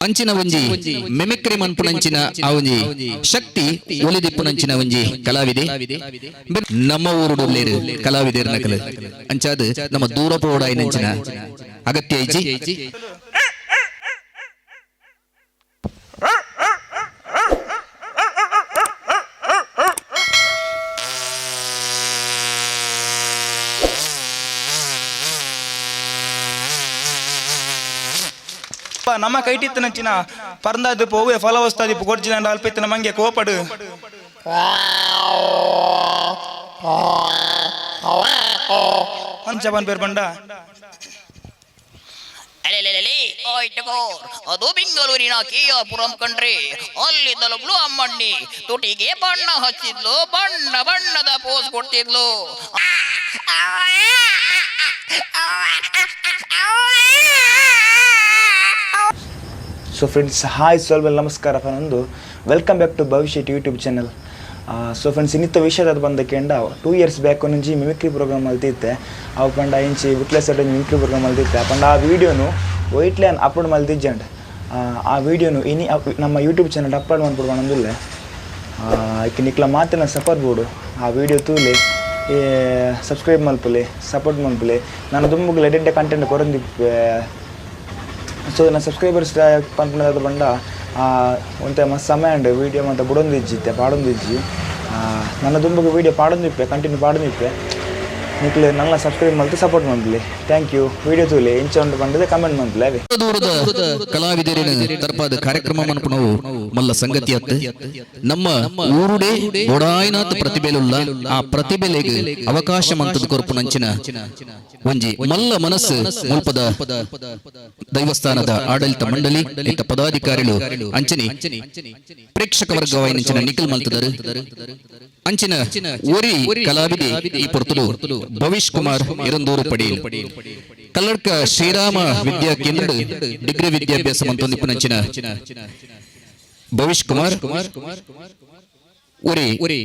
ಅಂಚಿನ ಒಂಜಿ ಮೆಮಿಕ್ರಿ ಮನ್ಪುನಂಚಿನ ಆ ಒಂಜಿ ಶಕ್ತಿ ಒಲಿದಿಪ್ಪುನಂಚಿನ ಒಂಜಿ ಕಲಾವಿದೆ. ನಮ್ಮ ಊರುಡುಲ್ಲೇರು ಕಲಾವಿದೆ ಅಂಚಾದ್ ನಮ್ಮ ದೂರ ಪೋಡಾಯಿನಂಚಿನ ಅಗತ್ಯ ಐಜಿ. ನಮ್ಮ ಕೈಟಿತ್ತು ನಂಚಿನ ಪರಂದಾದು ಪೋವೆ ಫಲ ವಸ್ತಾದಿ ಕೊಡ್ಜಿನ ಅಲ್ಪಿತ್ತಿನ ಮಂಗೆ ಕೋಪಡು. ಬೇರ್ ಬಂಡ. ಅಲೆಲೆಲೆಲೆ, ಆಯ್ತಗೋ ಅದು ಬೆಂಗಳೂರಿನ ಕಿಯಾಪುರಂ ಕಂಡ್ರೆ ಅಲ್ಲಿದ್ದಲೊಬ್ಳು ಅಮ್ಮಣ್ಣಿ. ತುಟಿಗೆ ಬಣ್ಣ ಹಚ್ಚಿದ್ಲು ಬಣ್ಣ ಬಣ್ಣದ ಪೋಸ್ ಕೊಡ್ತಿದ್ಲು. ಸೊ ಫ್ರೆಂಡ್ಸ್ ಹಾಯ್ ಸೊಲ್ವೆಲ್ ನಮಸ್ಕಾರ ನಂದು ವೆಲ್ಕಮ್ ಬ್ಯಾಕ್ ಟು ಭವಿಷ್ಯಟ್ ಯೂಟ್ಯೂಬ್ ಚಾನಲ್ ಸೊ ಫ್ರೆಂಡ್ಸ್ ಇನ್ನಿತ್ತ ವಿಷಯದ ಬಂದಕ್ಕೆಂಡ ಟೂ ಇಯರ್ಸ್ ಬ್ಯಾಕ್ ಒಂಜಿ ಮಿಮಿಕ್ರಿ ಪ್ರೋಗ್ರಾಮ್ ಅಲ್ತಿತ್ತೆ ಅವು ಪಂಡ ಇಂಚಿ ವಿಟ್ಲೆಸ್ ಮಿಮಿಕ್ರಿ ಪ್ರೋಗ್ರಾಮ್ ಮಲ್ತಿದ್ದೆ ಪಂಡ ಆ ವಿಡಿಯೋನು ವೈಟ್ಲ್ಯಾನ್ ಅಪ್ಲೋಡ್ ಮಲ್ತಿಜ್ಜಂಡ್ ಆ ವಿಡಿಯೋನು ಇನಿ ನಮ್ಮ ಯೂಟ್ಯೂಬ್ ಚಾನಲ್ ಅಪ್ಲೋಡ್ ಮಾಡ್ಬಿಡುವ ನಂದಿಲ್ಲ. ಇಕ್ಕೆ ನಿಕ್ಲ ಮಾತಿನ ಸಪೋರ್ಟ್ ಬೋಡು ಆ ವಿಡಿಯೋ ತೂಲಿ ಸಬ್ಸ್ಕ್ರೈಬ್ ಮಲ್ಪಲಿ ಸಪೋರ್ಟ್ ಮಲ್ಪಲಿ. ನಾನು ತುಂಬ ಎಡೆಡ್ಡೆ ಕಂಟೆಂಟ್ ಕೊರಂದಿಪ್ಪೆ ಸೊ ನನ್ನ ಸಬ್ಸ್ಕ್ರೈಬರ್ಸ್ ಪಂಪನದ ಬಂಡ ಒಂತೆ ಮಸ್ತ್ ಸಮಯ ಉಂಡು ವೀಡಿಯೋ ಮತ್ತು ಬುಡೊಂದು ಇಜ್ಜಿತ್ತೆ ಪಾಡೊಂದು ಇಜ್ಜಿ ಆ, ನನ್ನ ತುಂಬ ವೀಡಿಯೋ ಪಾಡೊಂದಿಪ್ಪೆ ಕಂಟಿನ್ಯೂ ಪಾಡೊಂದಿಪ್ಪೆ. ನಿಕ್ಲೆ ನನ್ನ ಸಬ್ಸ್ಕ್ರೈಬ್ ಮಾಡ್ತು ಸಪೋರ್ಟ್ ಮಾಡ್ಲಿ. ಥ್ಯಾಂಕ್ ಯು ವಿಡಿಯೋ ತೂಲೆ, ಇಂಚ ಉಂಟು ಬಂದಿದೆ ಕಮೆಂಟ್ ಮಾಡ್ಲಿ ಅವೇ ದೂರದ ಕಲಾವಿದರಿನ ತರ್ಪಾದ ಕಾರ್ಯಕ್ರಮ ನಾವು ಮಲ್ಲ ಸಂಗತಿ ಅತ್ತ ನಮ್ಮ ಊರುಡೆ ಒಡಾಯಿನಾತ್ ಪ್ರತಿಭೆಲುಲ್ಲ ಆ ಪ್ರತಿಭೆಲೆಗೆ ಅವಕಾಶ ಮಂತದ ಕೊರ್ಪು ನಂಚಿನ ಒಂಜಿ ಮಲ್ಲ ಮನಸ್ಸು ಮುಲ್ಪದ ದೈವಸ್ಥಾನದ ಆಡಳಿತ ಮಂಡಳಿ, ಇತ್ತ ಪದಾಧಿಕಾರಿಗಳು ಅಂಚನೆ ಪ್ರೇಕ್ಷಕ ವರ್ಗವಾಯಿನಂಚಿನ ನಿಖಿಲ್ ಮಲ್ತದರು ಅಂಚಿನ ಒರಿ ಕಲಾವಿದೆ ಈ ಪೊರ್ತಲು ಭವಿಷ್ ಕುಮಾರ್ ಇರಂದೂರು ಪಡೀಲ್ ಕಲ್ಲಡ್ಕ ಶ್ರೀರಾಮ ವಿದ್ಯಾ ಕೇಂದ್ರ ಡಿಗ್ರಿ ವಿದ್ಯಾಭ್ಯಾಸ ಮಂತೊಂದಿಪ್ಪುನಂಚಿನ ಭವಿಷ್ ಕುಮಾರ್ ಊರಿ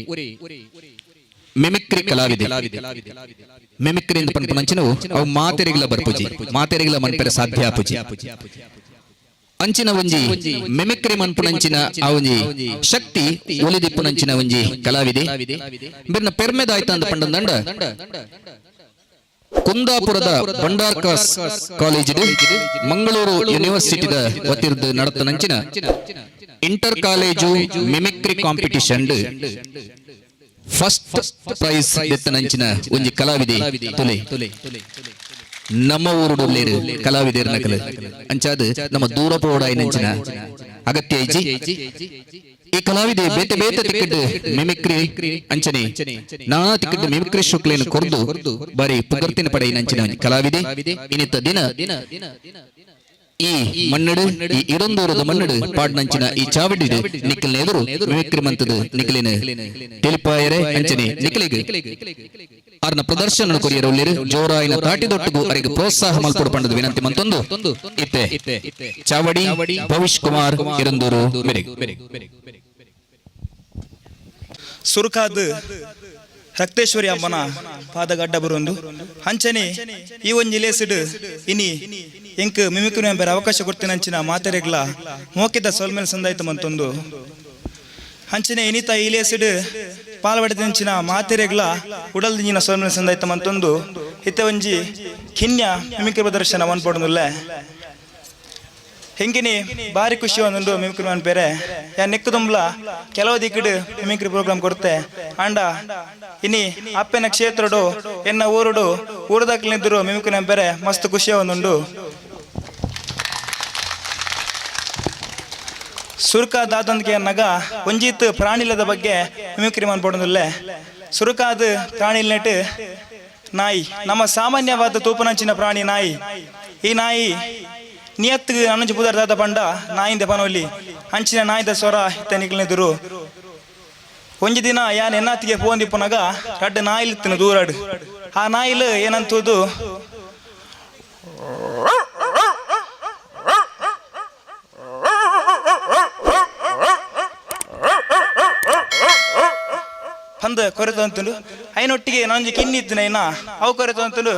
ಮಿಮಿಕ್ರಿ ಕಲಾವಿದೆ. ಮಿಮಿಕ್ರಿ ಅಂತ ಪಂಪನಂಚಿನವು ಅವು ಮಾತೆರೆಗಳ ಬರ್ಪುಜಿ. ಮಾತೆರೆಗಳ ಮನ್ಪೆರ ಸಾಧ್ಯ ಆಪುಜಿ ಅಂಚಿನ ಒಂಜಿ ಮೆಮಿಕ್ರಿ ಮನ್ಪುನಂಚಿನ ಆ ಒಂಜಿ ಶಕ್ತಿ ಒಲಿದಿಪ್ಪುನಂಚಿನ ಒಂಜಿ ಕಲಾವಿದೆ. ಬಿರ್ನ ಪೆರ್ಮೆದಾಯ್ತ ಅಂತ ಪಂಡಂದಂಡ ಕುಂದಾಪುರದ ಬಂಡಾರ್ಕಾಸ್ ಕಾಲೇಜಿಡ್ ಮಂಗಳೂರು ಯೂನಿವರ್ಸಿಟಿದ ವತಿರ್ದು ನಡತನಂಚಿನ inter college mimicry competition first prize ಎತ್ತನಂಚಿನ ಒಂಜಿ ಕಲಾವಿದೆ ತುಲೆ. ನಮ್ಮ ಊರುಡುಲ್ಲೇರು ಕಲಾವಿದರ ನಕಲು. ಅಂಚಾದ್ ನಮ್ಮ ದೂರ ಪೋಡಾಯಿನಂಚಿನ ಅಗತ್ಯ ಐಜಿ. ಈ ಕಲಾವಿದೆ ಬೇತೆ ಬೇತೆ ತಿಕ್ಕಿಟ್ಟು ಮಿಮಿಕ್ರಿ ಅಂಚನೆ. ನಾನಾ ತಿಕ್ಕಿಟ್ಟು ಮಿಮಿಕ್ರಿ ಶುಕ್ಲೇನು ಕೊರ್ದು ಬರೀ ಪುಗರ್ತಿನ ಪಡೆಯಿನಂಚಿನ ನಂಚಿನ ಕಲಾವಿದೆ. ಇನ್ನಿತ್ತ ದಿನ ಈ ಮನ್ನಡು ಈ ಇರಂದೂರದ ಮನ್ನಡು ಪಾಡ್ನಂಚಿನ ಈ ಚಾವಡಿ ನಿಖಿಲ್ನ ಎದುರು ಮಿಮಿಕ್ರಿ ಮಂತದ ನಿಖಿಲಿನ ತಿಳಿಪಾಯರೆ ಅಂಚನೆ ನಿಖಿಲಿಗೆ. ಆರ್ನ ಪ್ರದರ್ಶನ ಕೊರಿಯರ ಉಳ್ಳಿರು. ಜೋರಾಯಿನ ತಾಟಿದೊಟ್ಟಿಗೂ ಅವರಿಗೆ ಪ್ರೋತ್ಸಾಹ ಮಲ್ಪಡು ವಿನಂತಿ ಮಂತೊಂದು ಇತ್ತೆ ಚಾವಡಿ ಭವಿಷ್ ಕುಮಾರ್, ಇರಂದೂರು ಸುರುಕಾದ್ ರಕ್ತೇಶ್ವರಿ ಅಮ್ಮನ ಪಾದಗಡ್ಡ ಬರೊಂದು ಹಂಚನೆ ಈ ಒಂಜಿ ಇನಿ ಎಂಕ್ ಮಿಮಿಕ್ರಿ ಎಂಬರ ಅವಕಾಶ ಕೊಡ್ತೀನಿ ಅಂಚಿನ ಮಾತೆರೆಗ್ಲ ಮೋಕಿದ ಸೋಲ್ಮೇಲೆ ಸಂದಾಯ್ತು ಮಂತೊಂದು ಹಂಚನೆ ಇನಿತ ಪಾಲ್ಪಡೆದಂಚಿನ ಮಾತೆರೆಗ್ಲ ಉಡಲ್ದಿಂಜಿನ ಸೊಲ್ಮೇಲ್ ಸಂದಾಯ್ತು ಮಂತೊಂದು ಇತ್ತ ಒಂಜಿ ಕಿನ್ಯ ಮಿಮಿಕ್ರಿ ಪ್ರದರ್ಶನ ಮನ್ಪೊಡನುಲ್ಲೆ ಹೆಂಗಿನಿ ಭಾರಿ ಖುಷಿ ಒಂದೊಂದು ಮಿಮಿಕ್ರಿ ಮನ್ ಬೇರೆ. ಯಾ ನೆಕ್ಕ ತುಂಬಲ ಕೆಲವು ದಿಕ್ಕಡು ಮಿಮಿಕ್ರಿ ಪ್ರೋಗ್ರಾಮ್ ಕೊಡುತ್ತೆ. ಅಂಡ ಇನಿ ಅಪ್ಪೆನ ಕ್ಷೇತ್ರಡು ಎನ್ನ ಊರುಡು ಊರದಾಕ್ಲಿದ್ರು ಮಿಮಿಕ್ರಿ ಬೇರೆ ಮಸ್ತ್ ಖುಷಿ ಒಂದುಂಡು ಸುರುಕಾದಂದಕ್ಕೆ ನಗ ಒಂಜಿತ್ ಪ್ರಾಣಿಲದ ಬಗ್ಗೆ ಮಿಮಿಕ್ರಿ ಮಾಡ್ಬೋದಲ್ಲೇ ಸುರುಕಾದ ಪ್ರಾಣಿಲ್ನೆಟ್ ನಾಯಿ, ನಮ್ಮ ಸಾಮಾನ್ಯವಾದ ತೂಪನಂಚಿನ ಪ್ರಾಣಿ ನಾಯಿ. ಈ ನಾಯಿ ನಿಯತ್ ಅನಂಜು ಪುದರ್ದಾದ ಪಂಡ ನಾಯಿಂದ ಪನೋಲಿ ಅಂಚಿನ ನಾಯಿದ ಸ್ವರ ಇತ್ತ ಒಂಜಿ ದಿನ ಯಾನ್ ಎನ್ನಾತಿಗೆ ಫೋನ್ ದಿಪ್ಪನಾಗ ರಡ್ಡ ನಾಯಿಲಿತ್ತಿನ ದೂರಾಡು. ಆ ನಾಯಿಲ್ ಏನಂತದ್ದು ಅಂದ ಕೊರೆತು ಅಂತಂದು ಐನೊಟ್ಟಿಗೆ ನಾನೊಂದು ಕಿನ್ನಿತ್ತು ನೈನ ಅವು ಕೊರೆತು ಅಂತಂದು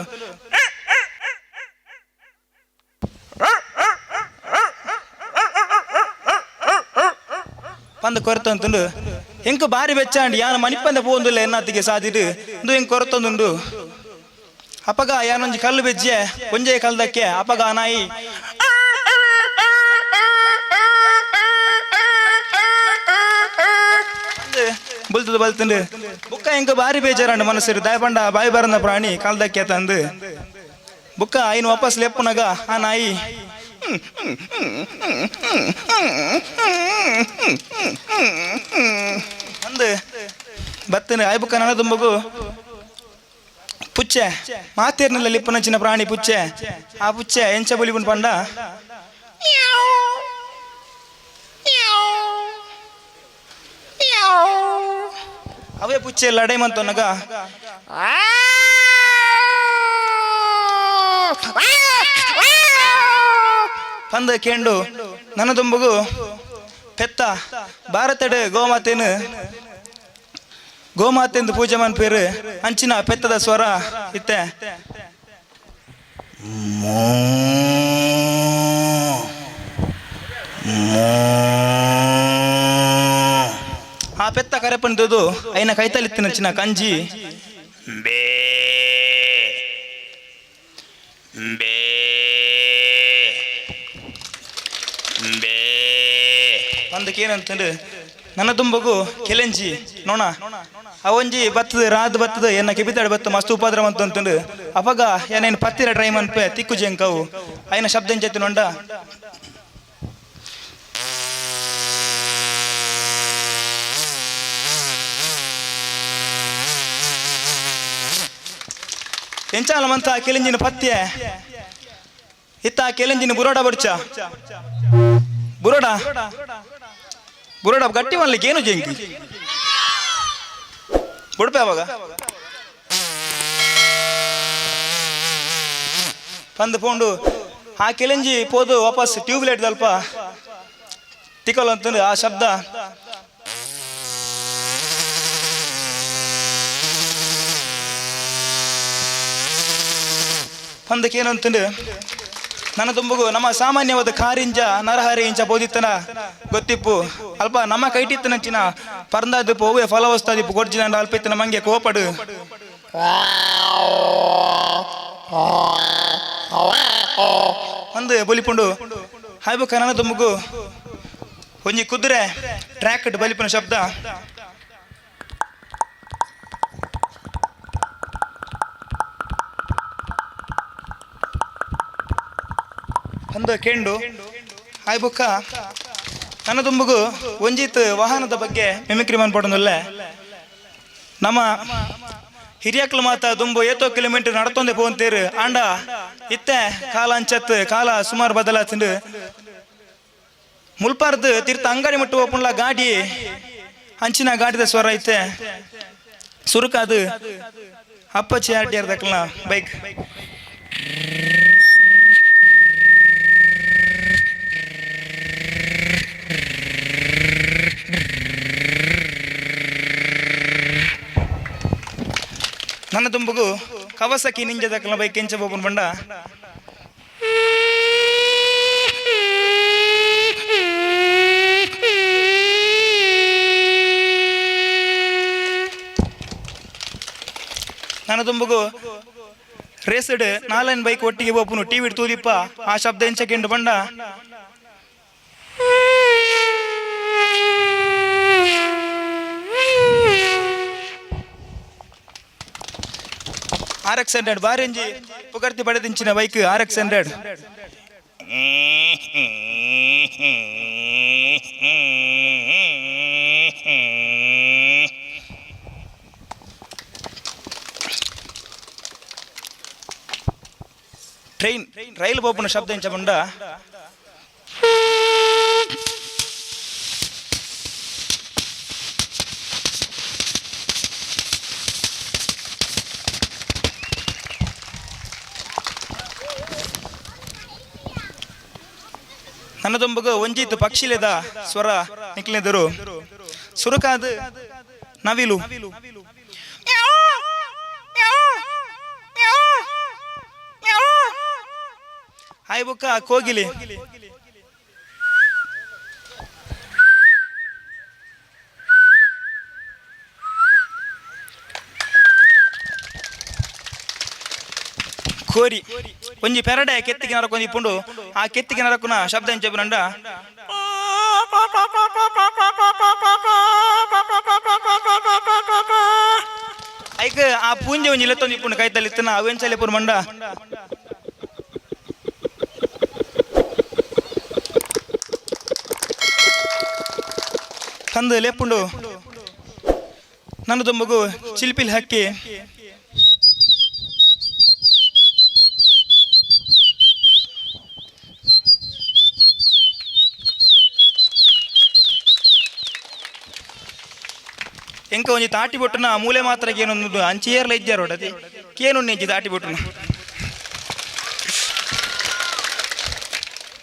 ಪಂದ ಕೊರೆತು ಅಂತಂದು ಎಂಕು ಬಾರಿ ಬೆಚ್ಚಾಂಡಿ, ಯಾನ ಮಣಿಪಂದ ಪೋಂದಿಲ್ಲ ಎನ್ನತ್ತಿಗೆ ಸಾಧಿಡು ಇಂದು ಹೆಂಗೆ ಕೊರತೊಂದುಂಡು ಅಪಗ, ಯಾನೊಂಜು ಕಲ್ಲು ಬೆಜ್ಜೆ, ಒಂಜೆ ಕಲ್ದಕ್ಕೆ, ಅಪಗ ನಾಯಿ. ಬಲ್ತದ ಬಲ್ತಂದು ಎಂಕ ಬಾರಿ ಬೇಜಾರಂಡು ಮನಸ್ಸಿರು ದಯಪಂಡ ಬಾಯಿ ಬರಂದ ಪ್ರಾಣಿ ಕಾಲ್ದಕ್ಕೆ ತಂದು. ಬುಕ್ಕ, ಐನು ವಾಪಸ್ ಲೆಪ್ಪುನಗ ಆ ನಾಯಿ. ಅಂದು, ಬತ್ತನ ಆಯ್ ಬುಕ್ಕ ನನ್ನ ತುಂಬಗು ಪುಚ್ಚೆ, ಮಾತೇರ್ನಲ್ಲ ಲಿಪ್ಪನಂಚಿನ ಪ್ರಾಣಿ ಪುಚ್ಚೆ. ಆ ಪುಚ್ಚೆ ಎಂಚ ಬುಲಿಬುನ್ ಪಂಡ. ಅವೇ ಪುಚ್ಚೆ ಲಡೈ ನಗ. ಪಂದ ಕೇಂಡು ನನ್ನ ತುಂಬಗು ಪೆತ್ತ ಭಾರತಡೆ ಗೋಮಾತೇನ. ಗೋಮಾತೆಂದು ಪೂಜೆ ಮನ್ಪೇರು ಅಂಚಿನ ಪೆತ್ತದ ಸ್ವರ ಇತ್ತೆ. ಆ ಪೆತ್ತ ಕರೆಪಂದದು ಐನ ಕೈತಲಿತ್ತಿನಂಚಿನ ಕಂಜಿ. ಬೇ. ಬೇ. ನನ್ನ ತುಂಬಗು ಕೆಲೆಂಜಿ ನೋಣ. ಅವೊಂಜಿ ಬತ್ತದ ರಾದ್ ಬತ್ತದ ಎನ್ನ ಕೆಬಿತಾಡ್ ಬತ್ತ ಮಸ್ತ್ ಉಪದ್ರ ಅಂತಂದು ಅಪಗ ಏನೇನು ಪತ್ತಿರ ಟ್ರೈ ಮನ್ಪೆ ತಿಕ್ಕು ಜಂಕವು ಐನ ಶಬ್ದ ಜೊತೆ ನೋಂಡ ಎಂಚಾಲ ಮಂತ ಪತ್ತೆ ಇತ್ತ ಕೆಲೆಂಜಿನ ಬುರೋಡ ಬಡ್ಚ ಬುರೋಡ. ಬುರೋಡ ಗಟ್ಟಿ ಮಾಡ್ಲಿಕ್ಕೆ ಏನು ಜಂಕಿ ಬುಡ್ಪೆ ಅವಾಗ? ಪಂದ್ ಪೋಂಡು. ಆ ಕೆಲಿಂಜಿ ಪೋದು ವಾಪಸ್ ಟ್ಯೂಬ್ಲೈಟ್ ದಲ್ಪ ತಿಕ್ಕಲ್ ಅಂತಂದು ಆ ಶಬ್ದ. ಪಂದಕ್ಕೆ ಏನಂತಂದು ನನ್ನ ತುಂಬಗು ನಮ್ಮ ಸಾಮಾನ್ಯವಾದ ಕಾರಿಂಜ ನರಹರಿ ಇಂಚ ಬೋಧಿತ್ತನ ಗೊತ್ತಿಪ್ಪು. ಅಲ್ಪ ನಮ್ಮ ಕೈಟಿತ್ತನಂಚಿನ ಪರಂದಾದಿಪ್ಪು ಹೂವೆ ಫಲವಸ್ತಾದಿಪ್ಪು ಗೊಡ್ಜಿನ ಅಲ್ಪಿತ್ತನ ಮಂಗೆ ಕೋಪಡು. ಒಂದು ಬಲಿಪುಂಡು. ಹಾಯ್ಬೇಕು ನನ್ನ ತುಂಬಗು ಒಂಜಿ ಕುದುರೆ ಟ್ರ್ಯಾಕ್ ಬಲಿಪುನ ಶಬ್ದ. ಅಂದ ಹಾಯ್ ಬುಕ್ಕ. ನನ್ನ ತುಂಬಗು ಒಂಜಿತ್ ವಾಹನದ ಬಗ್ಗೆ ಮಿಮಿಕ್ರಿ ಮನ್ಪಡೊಂದುಲ್ಲೆ ನಮ್ಮ ಹಿರಿಯಕ್ಲು ಮಾತ ದುಂಬು ಏತೋ ಕಿಲೋಮೀಟರ್ ನಡತೊಂದೆ ಪೋಂತೀರು ಆಂಡ, ಇತ್ತೆ ಕಾಲ ಅಂಚತ್ ಕಾಲ ಸುಮಾರು ಬದಲಾತಿಂಡು ಮುಲ್ಪಾರ್ದು ತೀರ್ಥ ಅಂಗಡಿ ಮುಟ್ಟು ಓಪನ್ಲ ಗಾಡಿ ಅಂಚಿನ ಗಾಡಿದ ಸ್ವರ ಐತೆ. ಸುರುಕಾದು ಅಪ್ಪಚ್ಚಿ ಆಡ್ಯಾರ್ದಕ್ಲ ಬೈಕ್. ನನ್ನ ತುಂಬಗು ಕವಸಕಿ ನಿಂಜದಕ್ಲ ಬೈಕ್ ಕೆಂಚ ಬೋಬನ್ ಬಂಡ. ನನ್ನ ತುಂಬಗು ರೇಸಡ್ ನಾಲನ್ ಬೈಕ್ ಒಟ್ಟಿಗೆ ಬೋಪುನು ಟಿವಿ ತೂದಿಪ್ಪ. ಆ ಶಬ್ದ ಎಂಚಕೆಂಡು ಬಂಡ. ಆರ್ ಎಕ್ಸ್ ಹಂಡ್ರೆಡ್ ಬಾರೆಂಜಿ ಪುಗರ್ತಿ ಪಡೆದಿಂಚಿನ bike R X hundred train ರೈಲು ನನ್ನದೊಂಬಗ ಒಂಜಿತ್ ಪಕ್ಷಿಲೆದ ಸ್ವರ ನಿಕ್ಲೆದರು ಸುರಕಾದ ನವಿಲು. ಹಾಯ್ ಕೋಗಿಲಿ. ಕೋರಿ ಕೋರಿ. ಒಂಜಿ ಪೆರಡೆ ಕೆತ್ತಿಗೆ ನರಕ ಒಂಜಿ ಪುಂಡು ಆ ಕೆತ್ತಿಗೆ ನರಕುನ ಶಬ್ದ ಎಂಚ ನಂಡ ಐಕ ಆ ಪೂಂಜೆ ಒಂಜಿ ಇಲ್ಲತ್ತೊಂದು ಇಪ್ಪುಂಡು ಕೈತಲ್ಲಿ ಇತ್ತನ ಅವೆಂಚಲೆ ಪುರ್ ಮಂಡ ತಂದು ಲೇಪುಂಡು ನನ್ನ ಮಗು ಚಿಲ್ಪಿಲ್ ಹಾಕಿ ಎಂಕ ಒಂಜಿ ತಾಟಿ ಬೊಟ್ಟುನ ಮೂಲೆ ಮಾತ್ರ ಏನೊಂದು ಅಂಚಿಯರ್ಲ ಇಜ್ಜಾರ ಒಡತಿ ಕೇನು ನೆಂಜಿ ತಾಟಿ ಬೊಟ್ಟುನ?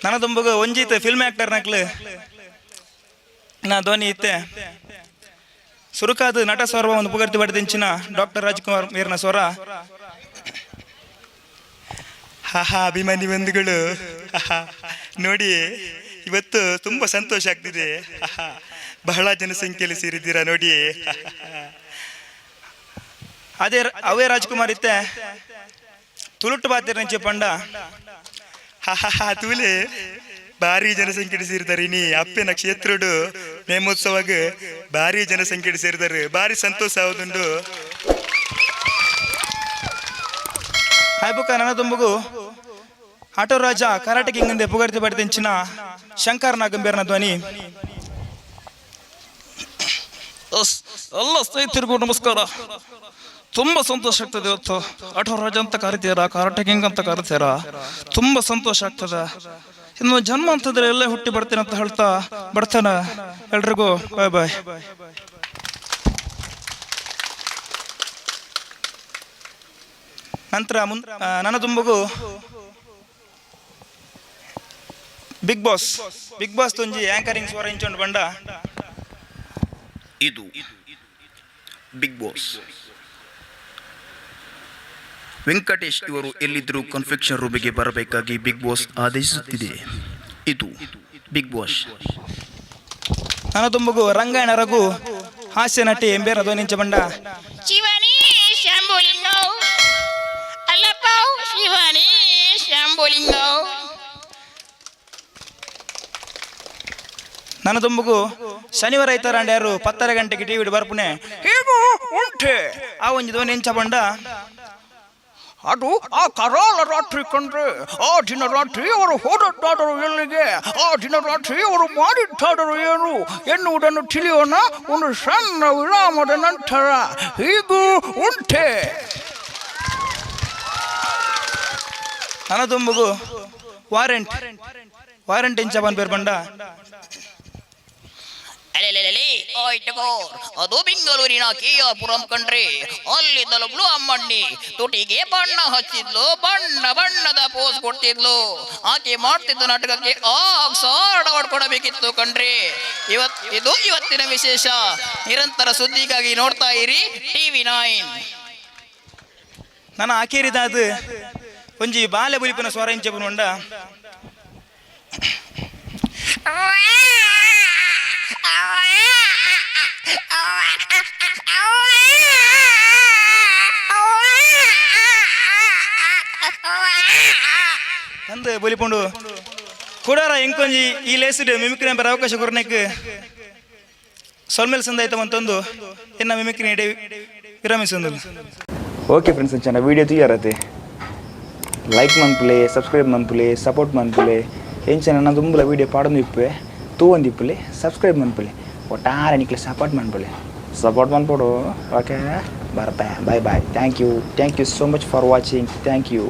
ನನ್ನ ತುಂಬಗ ಒಂಜಿತ್ ಫಿಲ್ಮ್ ಆಕ್ಟರ್ ನಕ್ಲು. ನಾ ಧ್ವನಿ ಇತ್ತೆ. ಸುರುಕಾದ ನಟ ಸ್ವರ ಒಂದು ಪುಗರ್ತಿ ಬಡ್ದಿಂಚಿನ ಡಾಕ್ಟರ್ ರಾಜ್ಕುಮಾರ್ ಮೇರ್ನ ಸ್ವರ. ಹಾ ಅಭಿಮಾನಿ ಬಂಧುಗಳು. ನೋಡಿ. ಇವತ್ತು ತುಂಬ ಸಂತೋಷ ಆಗ್ತಿದೆ. ಬಹಳ ಜನಸಂಖ್ಯೆಯಲ್ಲಿ ಸೇರಿದ್ದೀರಾ ನೋಡಿ. ಅದೇ ಅವೇ ರಾಜ್ಕುಮಾರ್ ಇತ್ತೆ. ತುಳುಟ್ಟು ಬಾತಿರ ನಂಚೆ ಪಂಡ. ತೂಲೆ. ಭಾರಿ ಜನಸಂಖ್ಯೆ ಸೇರಿದ್ದಾರೆ ನೀ ಅಪ್ಪೆ ಕ್ಷೇತ್ರಡು ನೇಮೋತ್ಸವಾಗ ಭಾರಿ ಜನಸಂಖ್ಯೆ ಸೇರಿದ್ದಾರೆ. ಭಾರಿ ಸಂತೋಷ ಆಗುದುಂಡು ಬುಕ್ಕ ನನ್ನ ತುಂಬುಗು. ಆಟೋ ರಾಜ ಕರಾಟೆ ಕಿಂಗಂದೆ ಪುಗರ್ತಿ ಪಡೆದಿಂಚಿನ ಶಂಕರ್ ನಾಗಂಬೇರ್ನ ಧ್ವನಿ. ಎಲ್ಲ ಸ್ನೇಹಿತರಿಗೂ ನಮಸ್ಕಾರ. ತುಂಬ ಸಂತೋಷ ಆಗ್ತದೆ ಇವತ್ತು. ಆಟೋ ರಾಜ ಅಂತ ಕರಿತೀರಾ ಕರಾಟೆ ಕಿಂಗ್ ಅಂತ ಕರಿತೀರಾ? ತುಂಬ ಸಂತೋಷ ಆಗ್ತದೆ. ಇನ್ನು ಜನ್ಮ ಅಂತಂದ್ರೆ ಎಲ್ಲೇ ಹುಟ್ಟಿ ಬರ್ತೇನೆ ಅಂತ ಹೇಳ್ತಾ ಬರ್ತಾನೆ. ಎಲ್ರಿಗೂ ಬಾಯ್ ಬಾಯ್. ನಂತರ ಮುನ್ ನನ್ನ ತುಂಬುಗು ಬಿಗ್ ಬಾಸ್ ಬಿಗ್ ಬಾಸ್ ತುಂಜಿ ಆಂಕರಿಂಗ್ ಸ್ವರ ಇಂಚೊಂಡು ಬಂಡ. ಇದು ಬಿಗ್ ಬಾಸ್ ವೆಂಕಟೇಶ್ ಇವರು ಎಲ್ಲಿದ್ದರೂ ಕನ್ಫೆಕ್ಷನ್ ರೂಮಿಗೆ ಬರಬೇಕಾಗಿ ಬಿಗ್ ಬಾಸ್ ಆದೇಶಿಸುತ್ತಿದೆ. ಇದು ಬಿಗ್ ಬಾಸ್ ನನ್ನ ತುಂಬಗು ರಂಗಾಯಣ ರಘು ಹಾಸ್ಯ ನಟಿ ಎಂಬೇರ ನಿಂಚ ಬಂಡ. ಶಿವನೇ ಅಲ್ಲಪ್ಪ ಶಿವನೇ ನನ್ನ ತುಂಬಗೂ ಶನಿವಾರ ಐತಾರಂಡ ಯಾರು ಪತ್ತರ ಗಂಟೆಗೆ ಟಿವಿ ಬರ್ಪುನೆ. ಹೀಗೂ ಉಂಟೆ. ಆ ಒಂಜಿ ಧ್ವನಿ ಎಂಚ ಬಂಡ. ಅದು ಆ ಕರಾಳ ರಾತ್ರಿ ಕಂಡ್ರೆ ಆ ದಿನ ರಾತ್ರಿ ಅವರು ಹೋದದ್ದಾದರು ಎಲ್ಲಿಗೆ ಆ ದಿನ ರಾತ್ರಿ ಅವರು ಮಾಡಿದ್ದಾದರು ಏನು ಎನ್ನುವುದನ್ನು ತಿಳಿಯೋಣ. ಒಂದು ಸಣ್ಣ ವಿರಾಮದ ನಂತರ ಹೀಗೂ ಉಂಟೆ. ನನ್ನ ತುಂಬುಗು ವಾರೆಂಟ್ ವಾರೆಂಟ್ ಇಂಚ ಬಂದ್ ಬೇರ್ ಬಂಡ. ಅದು ಬೆಂಗಳೂರಿನ ಕೇಯಾಪುರಂ ಕಂಡ್ರೆ ಅಲ್ಲಿದ್ದಲು ಬ್ಲೂ ಅಮ್ಮಣ್ಣಿ ತುಟಿಗೆ ಬಣ್ಣ ಹಚ್ಚಿದ್ಲು ಬಣ್ಣ ಬಣ್ಣದ ಪೋಸ್ ಕೊಡ್ತಿದ್ಲು. ಆಕೆ ಮಾಡ್ತಿದ್ದ ನಾಟಕಕ್ಕೆ ಆಕ್ಸಾರ್ಡ್ ಅವಾರ್ಡ್ ಕೊಡಬೇಕಿತ್ತು ಕಣ್ರಿ. ಇವತ್ ಇದು ಇವತ್ತಿನ ವಿಶೇಷ. ನಿರಂತರ ಸುದ್ದಿಗಾಗಿ ನೋಡ್ತಾ ಇರಿ ಟಿವಿ ನೈನ್. ನನ್ನ ಆಕೇರಿದಾದ ಒಂಜಿ ಬಾಲ್ಯ ಬುಲಿಪಿನ ಸ್ವರ ಇಂಚ ಬಂಡ ಅಂದ ಬಲಿಪುಂಡು ಕುಡಾರ ಎಂಕೊಂಜಿ ಈ ಲೇಸಿಡ್ ಮಿಮಿಕ್ರಿ ಎಂಬ ಅವಕಾಶ ಕೊರ್ನೆಕ್ ಸೊಲ್ಮೇಲ್ ಸಂದಾಯ್ತ ಅಂತಂದು ಎನ್ನ mimicry ನೆಡೆ ವಿರಮಿಸೊಂದು okay friends ಅಂಚನ video తీయరతే like ಮನ್ಪುಲೆ subscribe ಮನ್ಪುಲೆ support ಮನ್ಪುಲೆ ಎಂಚನ ನನ್ನ ತುಂಬಲ ವೀಡಿಯೋ ಪಾಡೊಂದು ಇಪ್ಪೆ ತೂ ಒಂದು ಇಪ್ಪುಲೆ ಸಬ್ಸ್ಕ್ರೈಬ್ ಮನ್ಪುಲೆ ಒಟ್ಟಾರೆ ನಿಕ್ಲಿ ಸಪೋರ್ಟ್ ಮನ್ಪುಲೆ ಸಪೋರ್ಟ್ ಮನ್ಪೊಡು ಓಕೆ ಬರ್ತಾ. Bye bye thank you thank you so much for watching thank you